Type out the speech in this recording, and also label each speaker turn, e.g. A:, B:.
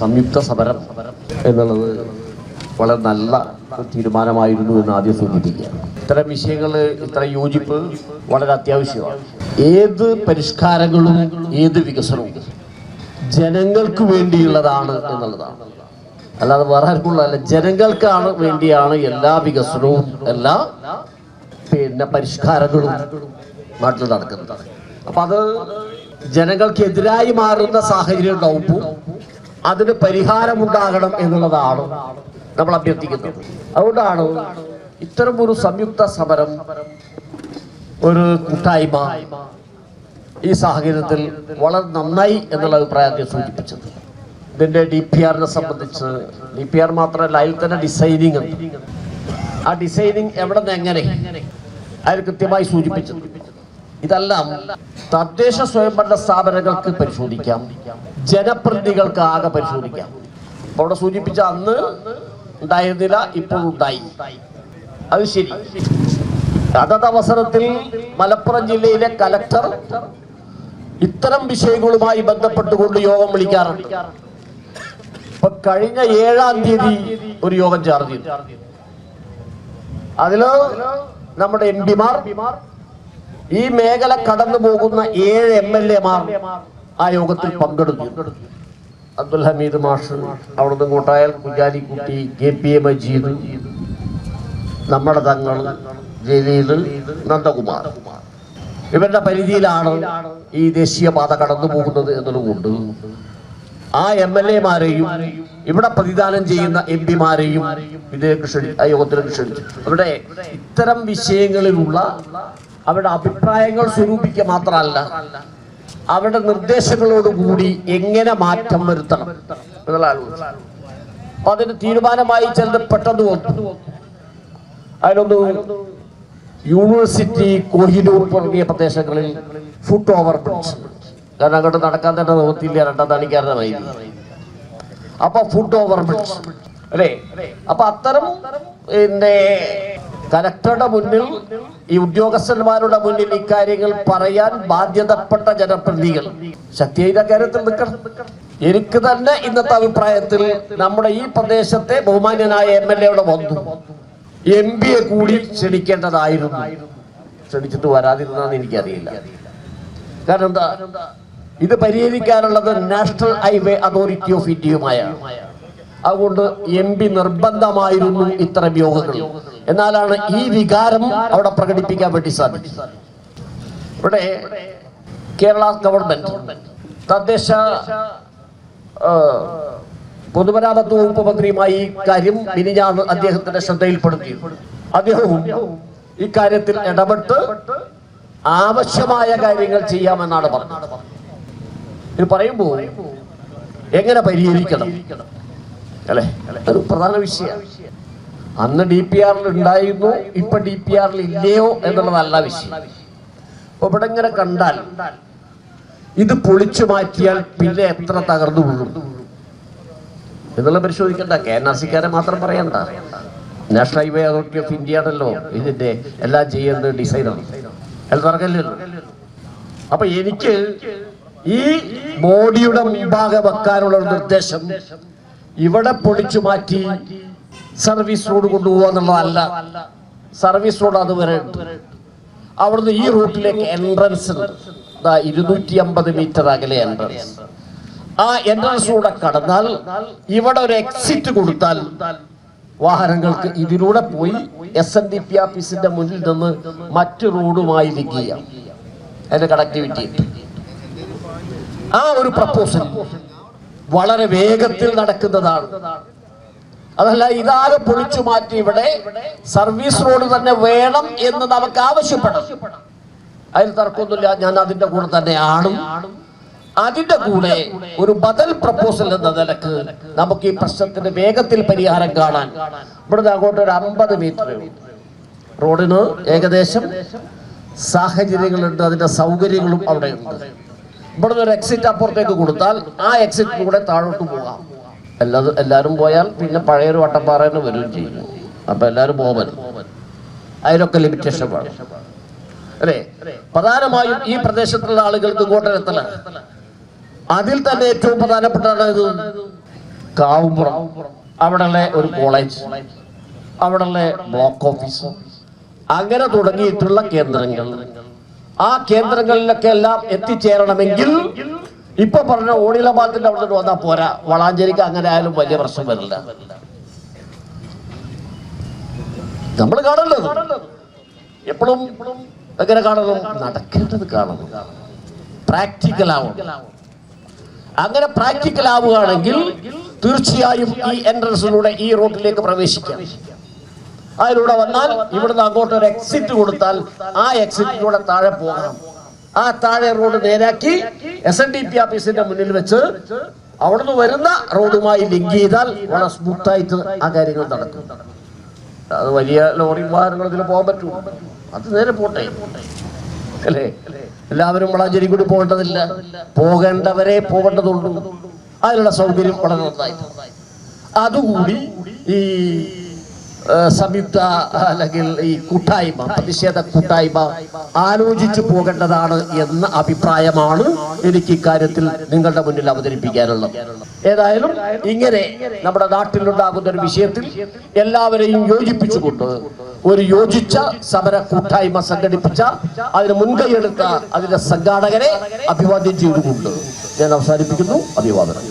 A: സംയുക്ത സമരം എന്നുള്ളത് വളരെ നല്ല തീരുമാനമായിരുന്നു എന്ന് ആദ്യം സൂചിപ്പിക്കുക. ഇത്തരം വിഷയങ്ങൾ ഇത്ര യോജിപ്പ് വളരെ അത്യാവശ്യമാണ്. ഏത് പരിഷ്കാരങ്ങളും ഏത് വികസനവും ജനങ്ങൾക്ക് വേണ്ടിയുള്ളതാണ് എന്നുള്ളതാണ്. അല്ലാതെ വേറെ ആർക്കുള്ളതല്ല ജനങ്ങൾക്കാണ് വേണ്ടിയാണ് എല്ലാ വികസനവും എല്ലാ പിന്നെ പരിഷ്കാരങ്ങളും നാട്ടിൽ നടക്കുന്നത്. അപ്പൊ അത് ജനങ്ങൾക്കെതിരായി മാറുന്ന സാഹചര്യം ഉണ്ടാവുമ്പോൾ അതിന് പരിഹാരമുണ്ടാകണം എന്നുള്ളതാണ് നമ്മൾ അഭ്യർത്ഥിക്കുന്നത്. അതുകൊണ്ടാണ് ഇത്തരം ഒരു സംയുക്ത സമരം ഒരു കൂട്ടായ്മ ഈ സാഹചര്യത്തിൽ വളരെ നന്നായി എന്നുള്ള അഭിപ്രായത്തെ സൂചിപ്പിച്ചത്. ഇതിന്റെ ഡി പി ആറിനെ സംബന്ധിച്ച് ഡി പി ആർ മാത്രമല്ല അതിൽ തന്നെ ഡിസൈനിങ് ഉണ്ട്. ആ ഡിസൈനിങ് എവിടെ നിന്ന് എങ്ങനെ? അതിൽ കൃത്യമായി സൂചിപ്പിച്ചു ഇതെല്ലാം തദ്ദേശ സ്വയംഭരണ സ്ഥാപനങ്ങൾക്ക് പരിശോധിക്കാം. ജനപ്രതിനിധികൾക്ക് ആകെ പരിശോധിക്കാം. അപ്പൊ അവിടെ സൂചിപ്പിച്ച അന്ന് ഉണ്ടായിരുന്നില്ല ഇപ്പോൾ ഉണ്ടായി. അത് ശരി. അതത് അവസരത്തിൽ മലപ്പുറം ജില്ലയിലെ കലക്ടർ ഇത്തരം വിഷയങ്ങളുമായി ബന്ധപ്പെട്ടുകൊണ്ട് യോഗം വിളിക്കാറുണ്ട്. ഇപ്പൊ കഴിഞ്ഞ ഏഴാം തീയതി ഒരു യോഗം ചേർന്നു അതിൽ നമ്മുടെ എം പിമാർ ഈ മേഖല കടന്നു പോകുന്ന ഏഴ് എം എൽ എമാർ ആ യോഗത്തിൽ പങ്കെടുത്തു. അബ്ദുൽ ഹമീദ് മാഷ് അവിടുന്ന് കൂട്ടായാൽ Kunhalikutty K P A Majeed നമ്മുടെ തങ്ങൾ ജലീൽ നന്ദകുമാർ. ഇവരുടെ പരിധിയിലാണ് ഈ ദേശീയപാത കടന്നു പോകുന്നത് എന്നതുകൊണ്ട് ആ എം എൽ എമാരെയും ഇവിടെ പ്രതിദാനം ചെയ്യുന്ന എം പിമാരെയും ഇതിലേക്ക് ക്ഷണി യോഗത്തിലേക്ക് ക്ഷണിച്ചു. അവിടെ ഇത്തരം വിഷയങ്ങളിലുള്ള അവരുടെ അഭിപ്രായങ്ങൾ സ്വരൂപിക്കുക മാത്രമല്ല അവരുടെ നിർദ്ദേശങ്ങളോടുകൂടി എങ്ങനെ മാറ്റം വരുത്തണം? അപ്പൊ അതിന് തീരുമാനമായി ചിലത് പെട്ടെന്ന് വന്നു. അതിനൊന്ന് യൂണിവേഴ്സിറ്റി കോഹിനൂർ തുടങ്ങിയ പ്രദേശങ്ങളിൽ ഫുട് ഓവർ ബ്രിഡ്ജ് കാരണം അങ്ങോട്ട് നടക്കാൻ തന്നെ നോക്കിയില്ല രണ്ടാം തണിക്കാരുടെ വൈകി. അപ്പൊ ഫുട് ഓവർ ബ്രിഡ്ജ് അല്ലേ? അപ്പൊ അത്തരം പിന്നെ കലക്ടറുടെ മുന്നിൽ ഈ ഉദ്യോഗസ്ഥന്മാരുടെ മുന്നിൽ ഇക്കാര്യങ്ങൾ പറയാൻ ബാധ്യതപ്പെട്ട ജനപ്രതിനിധികൾ. ശക്തിയുടെ കാര്യത്തിൽ നിൽക്കണം. എനിക്ക് തന്നെ ഇന്നത്തെ അഭിപ്രായത്തിൽ നമ്മുടെ ഈ പ്രദേശത്തെ ബഹുമാന്യനായ എം എൽ എയുടെ ബന്ധു എം പിയെ കൂടി ക്ഷണിക്കേണ്ടതായിരുന്നു. ക്ഷണിച്ചിട്ട് വരാതിരുന്നാന്ന് എനിക്കറിയില്ല. കാരണം എന്താ? ഇത് പരിഹരിക്കാനുള്ളത് നാഷണൽ ഹൈവേ അതോറിറ്റി ഓഫ് ഇന്ത്യയുമായ അതുകൊണ്ട് എം പി നിർബന്ധമായിരുന്നു ഇത്തരം യോഗങ്ങൾ. എന്നാലാണ് ഈ വികാരം അവിടെ പ്രകടിപ്പിക്കാൻ വേണ്ടി സാധിക്കും ഇവിടെ കേരള ഗവൺമെന്റ് തദ്ദേശ പൊതുമരാമത്ത് വകുപ്പ് മന്ത്രിയുമായി കാര്യം മിനിഞ്ഞാന്ന് അദ്ദേഹത്തിന്റെ ശ്രദ്ധയിൽപ്പെടുത്തി. അദ്ദേഹവും ഇക്കാര്യത്തിൽ ഇടപെട്ട് ആവശ്യമായ കാര്യങ്ങൾ ചെയ്യാമെന്നാണ് പറഞ്ഞത്. ഇത് പറയുമ്പോൾ എങ്ങനെ പരിഹരിക്കണം? അല്ലെ? ഒരു പ്രധാന വിഷയമാണ്. അന്ന് ഡി പി ആറിൽ ഉണ്ടായിരുന്നു ഇപ്പൊ ഡി പി ആറിൽ ഇല്ലയോ എന്നുള്ളതല്ല വിഷയം. അപ്പൊ ഇവിടെ ഇങ്ങനെ കണ്ടാൽ ഇത് പൊളിച്ചു മാറ്റിയാൽ പിന്നെ എത്ര തകർന്നു പോകും എന്നുള്ള പരിശോധിക്കണ്ട. കെ എൻ ആർ സിക്കാരെ മാത്രം പറയണ്ട. National highway authority of India ആണല്ലോ. ഇതിന്റെ എല്ലാം ചെയ്യുന്നത് ഡിസൈനാണ് അത് തറക്കല്ലല്ലോ അപ്പൊ എനിക്ക് ഈ ബോഡിയുടെ മുൻഭാഗം വെക്കാനുള്ള നിർദ്ദേശം ഇവിടെ പൊളിച്ചു മാറ്റി സർവീസ് റോഡ് കൊണ്ടുപോകുക എന്നുള്ളതല്ല സർവീസ് റോഡ് അതുവരെ അവിടുന്ന് ഈ റൂട്ടിലേക്ക് എൻട്രൻസ് ഉണ്ട്. ഇരുന്നൂറ്റി അമ്പത് മീറ്റർ അകലെ എൻട്രൻസ് ആ എൻട്രൻസിലൂടെ കടന്നാൽ ഇവിടെ ഒരു എക്സിറ്റ് കൊടുത്താൽ വാഹനങ്ങൾക്ക് ഇതിലൂടെ പോയി എസ് എൻ ഡി പി ഓഫീസിന്റെ മുന്നിൽ നിന്ന് മറ്റു റോഡുമായി ലിങ്ക് ചെയ്യാം. അതിന്റെ കണക്ടിവിറ്റി ആ ഒരു പ്രപ്പോസൽ വളരെ വേഗത്തിൽ നടക്കുന്നതാണ്. അതല്ല ഇതാകെ പൊളിച്ചു മാറ്റി ഇവിടെ സർവീസ് റോഡ് തന്നെ വേണം എന്ന് നമുക്ക് ആവശ്യപ്പെടണം. അതിൽ തർക്കമൊന്നുമില്ല ഞാൻ അതിന്റെ കൂടെ തന്നെ ആണും അതിന്റെ കൂടെ ഒരു ബദൽ പ്രപ്പോസൽ എന്ന നിലയ്ക്ക് നമുക്ക് ഈ പ്രശ്നത്തിന് വേഗത്തിൽ പരിഹാരം കാണാൻ ഇവിടുന്ന് അങ്ങോട്ട് ഒരു അമ്പത് മീറ്റർ റോഡിന് ഏകദേശം സാഹചര്യങ്ങളുണ്ട് അതിന്റെ സൗകര്യങ്ങളും അവിടെ ഉണ്ട് ഇവിടുന്ന് ഒരു എക്സിറ്റ് അപ്പുറത്തേക്ക് കൊടുത്താൽ ആ എക്സിറ്റിലൂടെ താഴോട്ട് പോകാം. എല്ലാതും എല്ലാവരും പോയാൽ പിന്നെ പഴയൊരു വട്ടപ്പാറന്ന് വരികയും ചെയ്യും. അപ്പൊ എല്ലാവരും പോകാൻ അതിനൊക്കെ ലിമിറ്റേഷൻ വേണം. അല്ലേ? പ്രധാനമായും ഈ പ്രദേശത്തുള്ള ആളുകൾക്ക് ഇങ്ങോട്ട് എത്തല. അതിൽ തന്നെ ഏറ്റവും പ്രധാനപ്പെട്ടതാണ് ഇത് കാവുംപുറം ഒരു കോളേജ് അവിടെ ബ്ലോക്ക് ഓഫീസ് അങ്ങനെ തുടങ്ങിയിട്ടുള്ള കേന്ദ്രങ്ങൾ. ആ കേന്ദ്രങ്ങളിലൊക്കെ എല്ലാം എത്തിച്ചേരണമെങ്കിൽ ഇപ്പൊ പറഞ്ഞ ഓണിലമാത്തിന്റെ അവിടെ നിന്ന് വന്നാൽ പോരാ. വളാഞ്ചേരിക്ക് അങ്ങനെ ആയാലും വലിയ പ്രശ്നം വരില്ല. നമ്മൾ കാണല്ലോ എപ്പോഴും എങ്ങനെ കാണണം നടക്കേണ്ടത് കാണണം പ്രാക്ടിക്കൽ ആവും അങ്ങനെ പ്രാക്ടിക്കൽ ആവുകയാണെങ്കിൽ തീർച്ചയായും ഈ എൻട്രൻസിലൂടെ ഈ റോഡിലേക്ക് പ്രവേശിക്കാം. അതിലൂടെ വന്നാൽ ഇവിടുന്ന് അങ്ങോട്ട് ഒരു എക്സിറ്റ് കൊടുത്താൽ ആ എക്സിറ്റിലൂടെ താഴെ പോകണം. ആ താഴെ റോഡ് നേരാക്കി എസ് എൻ ഡി പി ഓഫീസിന്റെ മുന്നിൽ വെച്ച് അവിടുന്ന് വരുന്ന റോഡുമായി ലിങ്ക് ചെയ്താൽ വളരെ സ്മൂത്തായിട്ട് ആ കാര്യങ്ങൾ നടക്കും. അത് വലിയ ലോറി വാഹനങ്ങൾ ഇതിൽ പോകാൻ പറ്റൂ. അത് നേരെ പോട്ടെ. അല്ലേ? എല്ലാവരും വളാഞ്ചേരി കൂടി പോകേണ്ടതില്ല. പോകേണ്ടവരെ പോകേണ്ടതുള്ളൂ. അതിനുള്ള സൗകര്യം വളരെ നന്നായിട്ടുണ്ട് അതുകൂടി ഈ സംയുക്ത അല്ലെങ്കിൽ ഈ കൂട്ടായ്മ പ്രതിഷേധ കൂട്ടായ്മ ആലോചിച്ചു പോകേണ്ടതാണ് എന്ന അഭിപ്രായമാണ് എനിക്ക് ഇക്കാര്യത്തിൽ നിങ്ങളുടെ മുന്നിൽ അവതരിപ്പിക്കാനുള്ളത്. ഏതായാലും ഇങ്ങനെ നമ്മുടെ നാട്ടിലുണ്ടാകുന്ന ഒരു വിഷയത്തിൽ എല്ലാവരെയും യോജിപ്പിച്ചുകൊണ്ട് ഒരു യോജിച്ച സമര കൂട്ടായ്മ സംഘടിപ്പിച്ച അതിന് മുൻകൈ എടുത്ത അതിന്റെ സംഘാടകരെ അഭിവാദ്യം ചെയ്തുകൊണ്ട് ഞാൻ അവസാനിപ്പിക്കുന്നു. അഭിവാദനം.